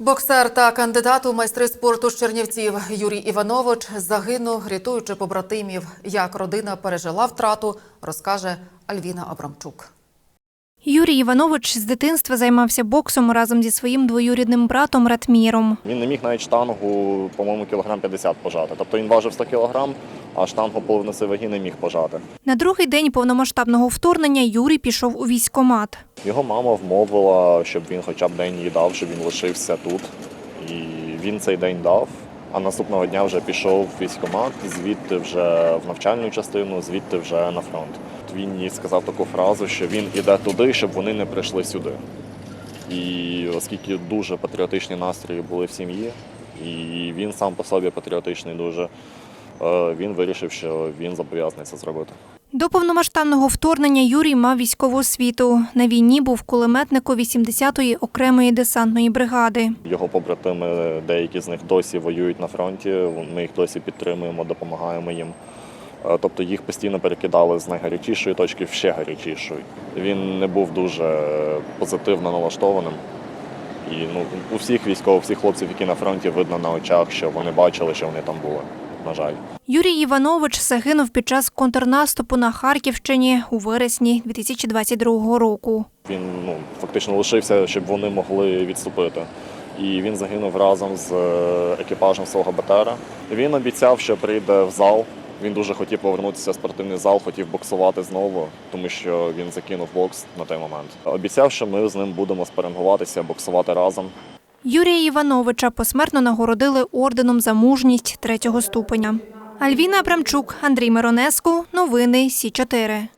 Боксер та кандидат у майстри спорту з Чернівців Юрій Іванович загинув, рятуючи побратимів. Як родина пережила втрату, розкаже Альвіна Абрамчук. Юрій Іванович з дитинства займався боксом разом зі своїм двоюрідним братом Ратміром. Він не міг навіть штангу, по-моєму, кілограм 50 пожати. Тобто він важив 100 кілограм, а штангу половниси ваги не міг пожати. На другий день повномасштабного вторгнення Юрій пішов у військкомат. Його мама вмовила, щоб він хоча б день їй дав, щоб він лишився тут. І він цей день дав. А наступного дня вже пішов в військкомат, звідти вже в навчальну частину, звідти вже на фронт. Він їй сказав таку фразу, що він іде туди, щоб вони не прийшли сюди. І оскільки дуже патріотичні настрої були в сім'ї, і він сам по собі патріотичний дуже, він вирішив, що він зобов'язаний це зробити. До повномасштабного вторгнення Юрій мав військову освіту. На війні був кулеметником 80-ї окремої десантної бригади. Його побратими, деякі з них досі воюють на фронті. Ми їх досі підтримуємо, допомагаємо їм. Е, Тобто їх постійно перекидали з найгарячішої точки в ще гарячішої. Він не був дуже позитивно налаштованим. І ну, у всіх військових, всіх хлопців, які на фронті, видно на очах, що вони бачили, що вони там були. На жаль. Юрій Іванович загинув під час контрнаступу на Харківщині у вересні 2022 року. Він ну, фактично лишився, щоб вони могли відступити. І він загинув разом з е, екіпажем свого БТРа. Він обіцяв, що прийде в зал. Він дуже хотів повернутися в спортивний зал, хотів боксувати знову, тому що він закинув бокс на той момент. Обіцяв, що ми з ним будемо спарингуватися, боксувати разом. Юрія Івановича посмертно нагородили орденом за мужність третього ступеня. Альвіна Абрамчук, Андрій Миронеску. Новини Сі 4